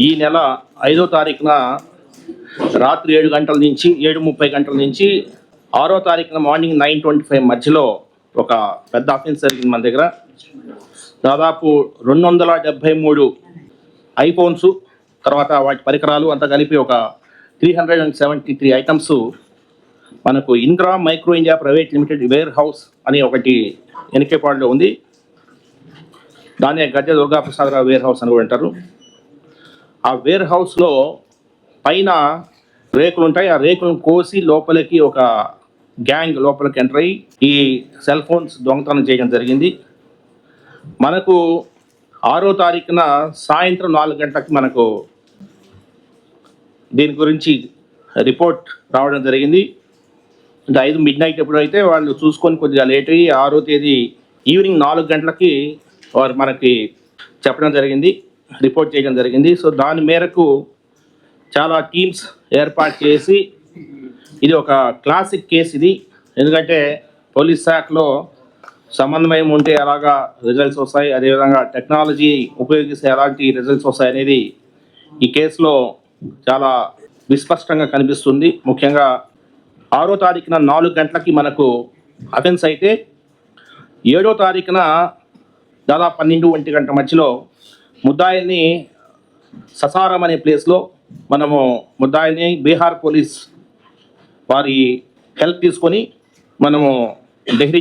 ఈ నెల ఐదో తారీఖున రాత్రి ఏడు గంటల నుంచి ఏడు ముప్పై గంటల నుంచి ఆరో తారీఖున మార్నింగ్ నైన్ ట్వంటీ ఫైవ్ మధ్యలో ఒక పెద్ద ఆఫెన్స్ జరిగింది మన దగ్గర. దాదాపు రెండు వందల డెబ్భై మూడు ఐఫోన్స్ తర్వాత వాటి పరికరాలు అంతా కలిపి ఒక three hundred and seventy three items మనకు Indra micro India private limited warehouse అని ఒకటి ఎనికేపాడులో ఉంది. దాన్ని గద్దె దుర్గాప్రసాదరావు వేర్ హౌస్ అని కూడా అంటారు. ఆ వేర్ హౌస్లో పైన రేకులు ఉంటాయి ఆ రేకులను కోసి లోపలికి ఒక గ్యాంగ్ లోపలికి ఎంటర్ అయ్యి ఈ సెల్ ఫోన్స్ దొంగతనం చేయడం జరిగింది. మనకు ఆరో తారీఖున సాయంత్రం నాలుగు గంటలకు మనకు దీని గురించి రిపోర్ట్ రావడం జరిగింది. అంటే ఐదు మిడ్ నైట్ ఎప్పుడు అయితే వాళ్ళు చూసుకొని కొద్దిగా లేట్ అయ్యి ఆరో తేదీ ఈవినింగ్ నాలుగు గంటలకి వారు మనకి చెప్పడం జరిగింది. రిపోర్ట్ చేయడం జరిగింది. సో దాని మేరకు చాలా టీమ్స్ ఏర్పాటు చేసి ఇది ఒక క్లాసిక్ కేసు ఇది. ఎందుకంటే పోలీస్ శాఖలో సమన్వయం ఉంటే ఎలాగా రిజల్ట్స్ వస్తాయి. అదేవిధంగా టెక్నాలజీ ఉపయోగిస్తే ఎలాంటి రిజల్ట్స్ వస్తాయి అనేది ఈ కేసులో చాలా విస్పష్టంగా కనిపిస్తుంది. ముఖ్యంగా ఆరో తారీఖున నాలుగు గంటలకి మనకు అఫెన్స్ అయితే ఏడో తారీఖున దాదాపు పన్నెండు ఒంటి గంట మధ్యలో ముద్దాయిల్ని ససారం అనే ప్లేస్లో మనము ముద్దాయిల్ని బీహార్ పోలీస్ వారి హెల్ప్ తీసుకొని మనము డెహ్రీ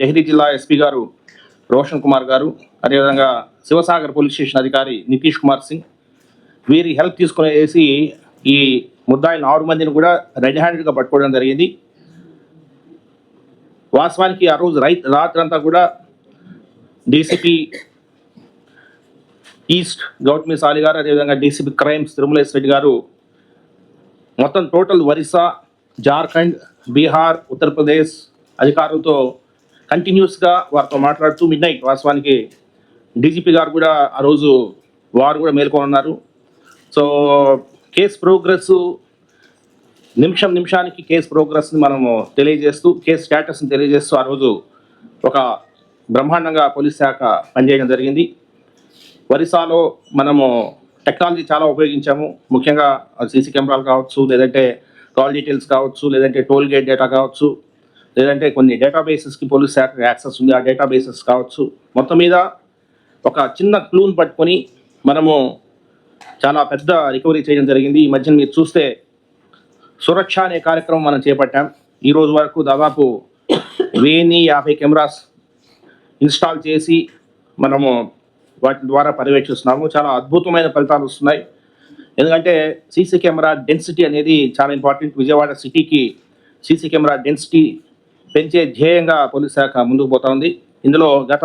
డెహ్రీ జిల్లా ఎస్పీ గారు రోషన్ కుమార్ గారు అదేవిధంగా శివసాగర్ పోలీస్ స్టేషన్ అధికారి నితీష్ కుమార్ సింగ్ వీరి హెల్ప్ తీసుకుని వేసి ఈ ముద్దాయిలను ఆరు మందిని కూడా రెడ్ హ్యాండెడ్గా పట్టుకోవడం జరిగింది. వాస్తవానికి ఆ రోజు రై రాత్రంతా కూడా డీసీపీ ఈస్ట్ గౌతమి సాలి గారు అదేవిధంగా డీసీపీ క్రైమ్స్ తిరుమలేశ్ రెడ్డి గారు మొత్తం టోటల్ ఒరిస్సా జార్ఖండ్ బీహార్ ఉత్తరప్రదేశ్ అధికారులతో కంటిన్యూస్గా వారితో మాట్లాడుతూ మిడ్ నైట్ వాస్తవానికి డీజీపీ గారు కూడా ఆ రోజు వారు కూడా మేల్కొనున్నారు. సో కేస్ ప్రోగ్రెస్ నిమిషం నిమిషానికి కేస్ ప్రోగ్రెస్ని మనము తెలియజేస్తూ కేస్ స్టేటస్ని తెలియజేస్తూ ఆ రోజు ఒక బ్రహ్మాండంగా పోలీస్ శాఖ పనిచేయడం జరిగింది. ఒరిస్సాలో మనము టెక్నాలజీ చాలా ఉపయోగించాము. ముఖ్యంగా సీసీ కెమెరాలు కావచ్చు లేదంటే కాల్ డీటెయిల్స్ కావచ్చు లేదంటే టోల్ గేట్ డేటా కావచ్చు లేదంటే కొన్ని డేటాబేసెస్కి పోలీస్ శాఖ యాక్సెస్ ఉంది. ఆ డేటాబేసెస్ కావచ్చు. మొత్తం మీద ఒక చిన్న క్లూన్ పట్టుకొని మనము చాలా పెద్ద రికవరీ చేయడం జరిగింది. ఈ మధ్యన మీరు చూస్తే సురక్ష అనే కార్యక్రమం మనం చేపట్టాం. ఈ రోజు వరకు దాదాపు వెయ్యి యాభై కెమెరాస్ ఇన్స్టాల్ చేసి మనము వాటి ద్వారా పర్యవేక్షిస్తున్నాము. చాలా అద్భుతమైన ఫలితాలు వస్తున్నాయి. ఎందుకంటే సీసీ కెమెరా డెన్సిటీ అనేది చాలా ఇంపార్టెంట్. విజయవాడ సిటీకి సీసీ కెమెరా డెన్సిటీ పెంచే ధ్యేయంగా పోలీస్ శాఖ ముందుకు పోతా ఉంది. ఇందులో గత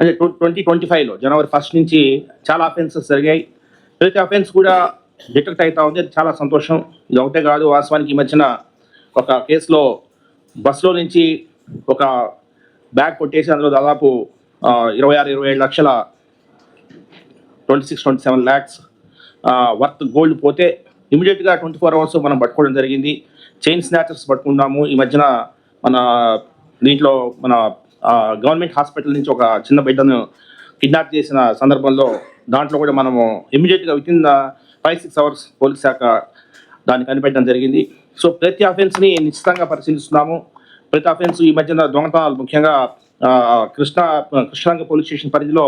అంటే ట్వంటీ ట్వంటీ ఫైవ్లో జనవరి ఫస్ట్ నుంచి చాలా అఫెన్సెస్ జరిగాయి. ప్రతి అఫెన్స్ కూడా డిటెక్ట్ అవుతా ఉంది. అది చాలా సంతోషం. ఇది ఒకటే కాదు వాస్తవానికి ఈ మధ్యన ఒక కేసులో బస్సులో నుంచి ఒక బ్యాగ్ కొట్టేసి అందులో దాదాపు ఇరవై ఆరు ఇరవై ఏడు లక్షల twenty six twenty seven lakhs worth gold పోతే ఇమీడియట్గా ట్వంటీ ఫోర్ అవర్స్ మనం పట్టుకోవడం జరిగింది. చైన్ స్నాచర్స్ పట్టుకున్నాము. ఈ మధ్యన మన దీంట్లో మన గవర్నమెంట్ హాస్పిటల్ నుంచి ఒక చిన్న బిడ్డను కిడ్నాప్ చేసిన సందర్భంలో దాంట్లో కూడా మనము ఇమీడియట్గా within five six hours police శాఖ దాన్ని కనిపెట్టడం జరిగింది. సో ప్రతి అఫెన్స్ని నిశ్చితంగా పరిశీలిస్తున్నాము. ప్రతి అఫెన్స్ ఈ మధ్యన దొంగతనాలు ముఖ్యంగా కృష్ణ కృష్ణాంగ పోలీస్ స్టేషన్ పరిధిలో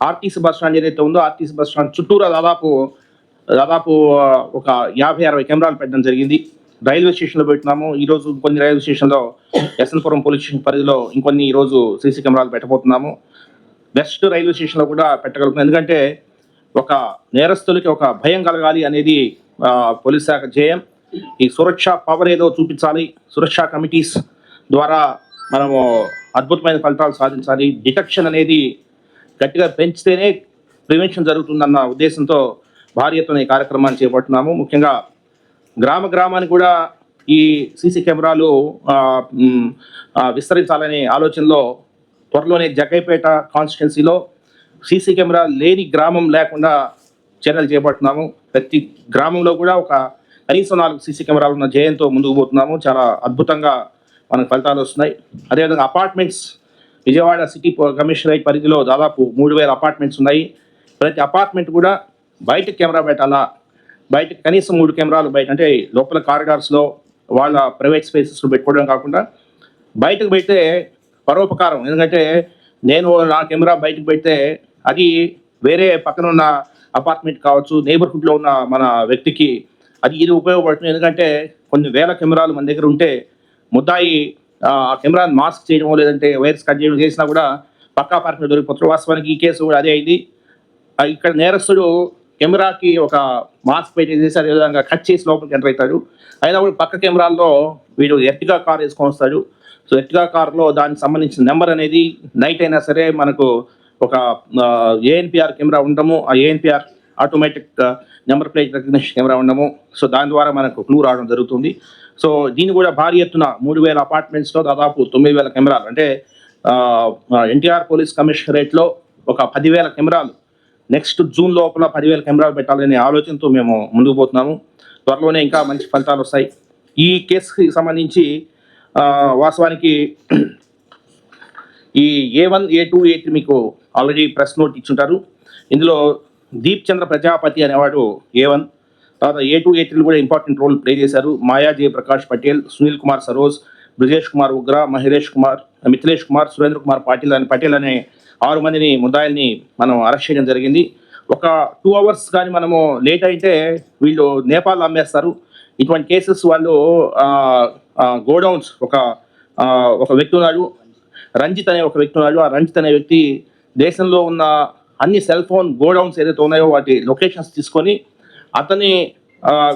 ఆర్టీసీ బస్ స్టాండ్ ఏదైతే ఉందో ఆర్టీసీ బస్ స్టాండ్ చుట్టూరా దాదాపు దాదాపు ఒక యాభై అరవై కెమెరాలు పెట్టడం జరిగింది. రైల్వే స్టేషన్లో పెట్టినాము ఈరోజు కొన్ని రైల్వే స్టేషన్లో ఎస్ఎన్పురం పోలీస్ స్టేషన్ పరిధిలో ఇంకొన్ని ఈరోజు సీసీ కెమెరాలు పెట్టబోతున్నాము. బెస్ట్ రైల్వే స్టేషన్లో కూడా పెట్టగలుగుతున్నాం. ఎందుకంటే ఒక నేరస్తులకి ఒక భయం కలగాలి అనేది పోలీస్ శాఖ జయం ఈ సురక్ష పవర్ ఏదో చూపించాలి. సురక్ష కమిటీస్ ద్వారా మనము అద్భుతమైన ఫలితాలు సాధించాలి. డిటెక్షన్ అనేది గట్టిగా పెంచితేనే ప్రివెన్షన్ జరుగుతుందన్న ఉద్దేశంతో భారీ ఎత్తున ఈ కార్యక్రమాన్ని చేపడుతున్నాము. ముఖ్యంగా గ్రామ గ్రామానికి కూడా ఈ సీసీ కెమెరాలు విస్తరించాలనే ఆలోచనలో త్వరలోనే జగ్గైపేట కాన్స్టిట్యున్సీలో సీసీ కెమెరా లేని గ్రామం లేకుండా చర్యలు చేపడుతున్నాము. ప్రతి గ్రామంలో కూడా ఒక కనీసం నాలుగు సీసీ కెమెరాలు ఉన్న జయంతో ముందుకు పోతున్నాము. చాలా అద్భుతంగా మనకు ఫలితాలు వస్తున్నాయి. అదేవిధంగా అపార్ట్మెంట్స్ విజయవాడ సిటీ కమిషనరేట్ పరిధిలో దాదాపు మూడు వేల అపార్ట్మెంట్స్ ఉన్నాయి. ప్రతి అపార్ట్మెంట్ కూడా బయట కెమెరా పెట్టాలా? బయట కనీసం మూడు కెమెరాలు బయట అంటే లోపల కారిడార్స్లో వాళ్ళ ప్రైవేట్ స్పేసెస్లో పెట్టుకోవడం కాకుండా బయటకు పెడితే పరోపకారం. ఎందుకంటే నేను నా కెమెరా బయటకు పెడితే అది వేరే పక్కన ఉన్న అపార్ట్మెంట్ కావచ్చు నేబర్హుడ్లో ఉన్న మన వ్యక్తికి అది ఇది ఉపయోగపడుతుంది. ఎందుకంటే కొన్ని వేల కెమెరాలు మన దగ్గర ఉంటే ముద్దాయి ఆ కెమెరాని మాస్క్ చేయడం లేదంటే వైర్స్ కట్ చేయడం చేసినా కూడా పక్కా అపార్ట్మెంట్ దొరికిపోతారు వాస్తవానికి ఈ కేసు కూడా అదే అయింది. ఇక్కడ నేరస్తుడు కెమెరాకి ఒక మాస్క్ పెట్టేసి అదేవిధంగా కట్ చేసి లోపలికి ఎంటర్ అవుతాడు. అయినా కూడా పక్క కెమెరాల్లో వీడు ఎర్టిగా కార్ వేసుకొని వస్తాడు. సో ఎర్టిగా కార్లో దానికి సంబంధించిన నెంబర్ అనేది నైట్ అయినా సరే మనకు ఒక ఏఎన్పిఆర్ కెమెరా ఉండము ఆ ANPR automatic number plate recognition camera ఉండము సో దాని ద్వారా మనకు క్లూ రావడం జరుగుతుంది. సో దీన్ని కూడా భారీ ఎత్తున మూడు వేల అపార్ట్మెంట్స్లో దాదాపు తొమ్మిది వేల కెమెరాలు. అంటే ఎన్టీఆర్ పోలీస్ కమిషనరేట్లో ఒక పదివేల కెమెరాలు. నెక్స్ట్ జూన్ లోపల పదివేల కెమెరాలు పెట్టాలనే ఆలోచనతో మేము ముందుకు పోతున్నాము. త్వరలోనే ఇంకా మంచి ఫలితాలు వస్తాయి. ఈ కేసుకి సంబంధించి వాస్తవానికి ఈ A one A two A three మీకు ఆల్రెడీ ప్రెస్ నోట్ ఇచ్చుంటారు. ఇందులో దీప్ చంద్ర ప్రజాపతి అనేవాడు ఏ వన్ తర్వాత ఏ టూ ఏ త్రీలు కూడా ఇంపార్టెంట్ రోల్ ప్లే చేశారు. మాయా జయప్రకాష్ పటేల్ సునీల్ కుమార్ సరోజ్ బ్రిజేష్ కుమార్ ఉగ్ర మహేష్ కుమార్ మిథిలేష్ కుమార్ సురేంద్ర కుమార్ పాటిల్ అని పటేల్ అనే ఆరు మందిని ముద్దాయిల్ని మనం అరెస్ట్ చేయడం జరిగింది. ఒక టూ అవర్స్ కానీ మనము లేట్ అయితే వీళ్ళు నేపాల్ అమ్మేస్తారు. ఇటువంటి కేసెస్ వాళ్ళు గోడౌన్స్ ఒక ఒక వ్యక్తి ఉన్నాడు. రంజిత్ అనే ఒక వ్యక్తి ఉన్నాడు. ఆ రంజిత్ అనే వ్యక్తి దేశంలో ఉన్న అన్ని సెల్ ఫోన్ గోడౌన్స్ ఏదైతే ఉన్నాయో వాటి లొకేషన్స్ తీసుకొని అతని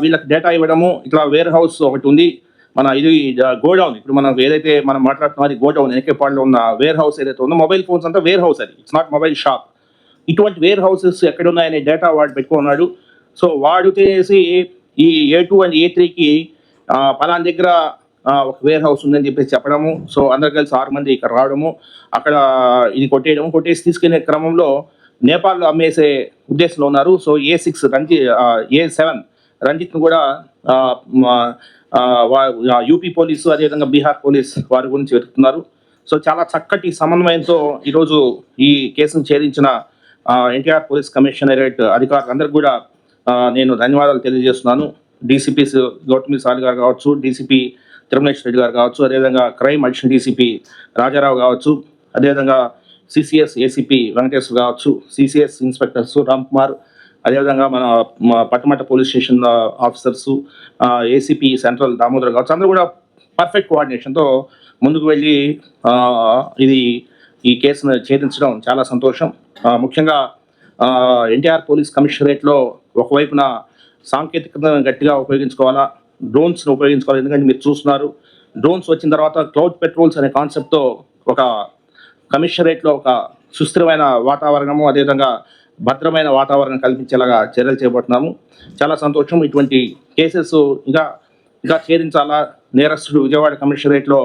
వీళ్ళకి డేటా ఇవ్వడము ఇట్లా వేర్ హౌస్ ఒకటి ఉంది. మన ఇది గోడౌన్. ఇప్పుడు మనం ఏదైతే మనం మాట్లాడుతున్నాం అది గోడౌన్ ఎనకేపాడులో ఉన్న వేర్ హౌస్ ఏదైతే ఉందో మొబైల్ ఫోన్స్ అంతా వేర్ హౌస్ అది. ఇట్స్ నాట్ మొబైల్ షాప్ ఇటువంటి వేర్ హౌసెస్ ఎక్కడ ఉన్నాయనే డేటా వాడు పెట్టుకున్నాడు. సో వాడు చేసి ఈ ఏ టూ అండ్ ఏ త్రీకి పలానా దగ్గర ఒక వేర్ హౌస్ ఉందని చెప్పేసి చెప్పడము. సో అందరు కలిసి ఆరు మంది ఇక్కడ రావడము. అక్కడ ఇది కొట్టేయడము. కొట్టేసి తీసుకునే క్రమంలో నేపాల్లో అమ్మేసే ఉద్దేశంలో ఉన్నారు. So A six Ranji A seven రంజిత్ను కూడా యూపీ పోలీసు అదేవిధంగా బీహార్ పోలీస్ వారి గురించి వెతుకుతున్నారు. సో చాలా చక్కటి సమన్వయంతో ఈరోజు ఈ కేసును ఛేదించిన ఎన్టీఆర్ పోలీస్ కమిషనరేట్ అధికారులందరికీ కూడా నేను ధన్యవాదాలు తెలియజేస్తున్నాను. డీసీపీ గౌతమి సాలి గారు కావచ్చు డీసీపీ తిరుమలేశ్వర రెడ్డి గారు కావచ్చు అదేవిధంగా క్రైమ్ అడిషనల్ డీసీపీ రాజారావు కావచ్చు అదేవిధంగా సిసిఎస్ ఏసీపీ వెంకటేశ్వర కావచ్చు సిసిఎస్ ఇన్స్పెక్టర్స్ రామ్ కుమార్ అదేవిధంగా మన Patamata police station officers ACP central Damodar కావచ్చు అందరూ కూడా పర్ఫెక్ట్ కోఆర్డినేషన్తో ముందుకు వెళ్ళి ఇది ఈ కేసును ఛేదించడం చాలా సంతోషం. ముఖ్యంగా ఎన్టీఆర్ పోలీస్ కమిషనరేట్లో ఒకవైపున సాంకేతికతను గట్టిగా ఉపయోగించుకోవాలా డ్రోన్స్ను ఉపయోగించుకోవాలి ఎందుకంటే మీరు చూస్తున్నారు డ్రోన్స్ వచ్చిన తర్వాత క్లౌడ్ పెట్రోల్స్ అనే కాన్సెప్ట్తో ఒక కమిషనరేట్లో ఒక సుస్థిరమైన వాతావరణము అదేవిధంగా భద్రమైన వాతావరణం కల్పించేలాగా చర్యలు చేపడుతున్నాము చాలా సంతోషం. ఇటువంటి కేసెస్ ఇంకా ఇంకా ఛేదించాలా? నేరస్తుడు విజయవాడ కమిషనరేట్లో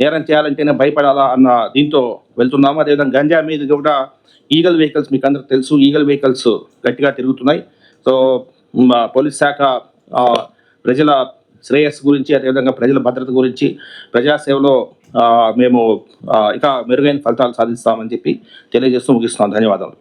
నేరం చేయాలంటేనే భయపడాలా అన్న దీంతో వెళ్తున్నాము. అదేవిధంగా గంజా మీద కూడా ఈగల్ వెహికల్స్ మీకు అందరికి తెలుసు. ఈగల్ వెహికల్స్ గట్టిగా తిరుగుతున్నాయి. సో మా పోలీస్ శాఖ ప్రజల శ్రేయస్సు గురించి అదేవిధంగా ప్రజల భద్రత గురించి ప్రజాసేవలో మేము ఇక ఇంకా మెరుగైన ఫలితాలు సాధిస్తామని చెప్పి తెలియజేస్తూ ముగిస్తున్నాం. ధన్యవాదాలు.